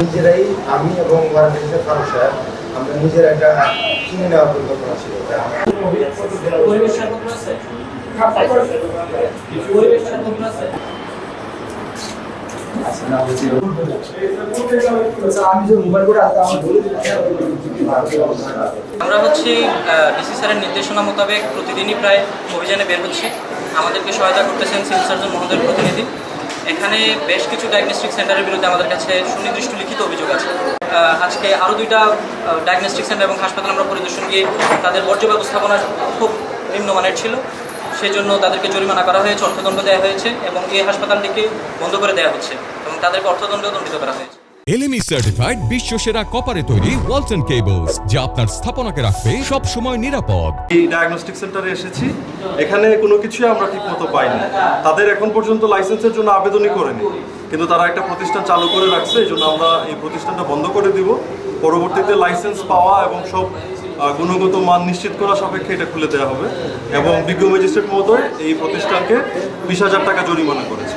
নিজেরাই আমি এবং আমরা নিজেরা একটা কিনে নেওয়ার পরিকল্পনা ছিল আমি যে মোবাইল করে আসতে আমার হচ্ছি ডিসি স্যারের নির্দেশনা মোতাবেক প্রতিদিনই প্রায় অভিযানে বের হচ্ছি। আমাদেরকে সহায়তা করতেছেন সিভিল সার্জন মহোদয়ের প্রতিনিধি। এখানে বেশ কিছু ডায়াগনস্টিক সেন্টারের বিরুদ্ধে আমাদের কাছে সুনির্দিষ্ট লিখিত অভিযোগ আছে। আজকে আরও দুইটা ডায়াগনস্টিক সেন্টার এবং হাসপাতাল আমরা পরিদর্শন গিয়ে তাদের বর্জ্য ব্যবস্থাপনা খুব নিম্নমানের ছিল। সেই জন্য তাদেরকে জরিমানা করা হয়েছে, অর্থদণ্ড দেওয়া হয়েছে এবং এই হাসপাতালটিকে বন্ধ করে দেওয়া হচ্ছে এবং তাদেরকে অর্থদণ্ডও দণ্ডিত করা হয়েছে। এলএমই সার্টিফাইড বিশ্ব সেরা কপারে তৈরি ওয়ালটন কেবলস যা আপনার স্থাপনাকে রাখবে সব সময় নিরাপদ। এই ডায়াগনস্টিক সেন্টারে এসেছি। এখানে কোনো কিছু আমরা ঠিকমতো পাইনি। তাদের এখন পর্যন্ত লাইসেন্সের জন্য আবেদনই করেনি। কিন্তু তারা একটা প্রতিষ্ঠান চালু করে রাখছে, এই জন্য আমরা এই প্রতিষ্ঠানটা বন্ধ করে দিব। পরবর্তীতে লাইসেন্স পাওয়া এবং সব গুণগত মান নিশ্চিত করা সাপেক্ষে এটা খুলে দেওয়া হবে। এবং বিজ্ঞ ম্যাজিস্ট্রেট মহোদয় এই প্রতিষ্ঠানকে বিশ হাজার টাকা জরিমানা করেছে।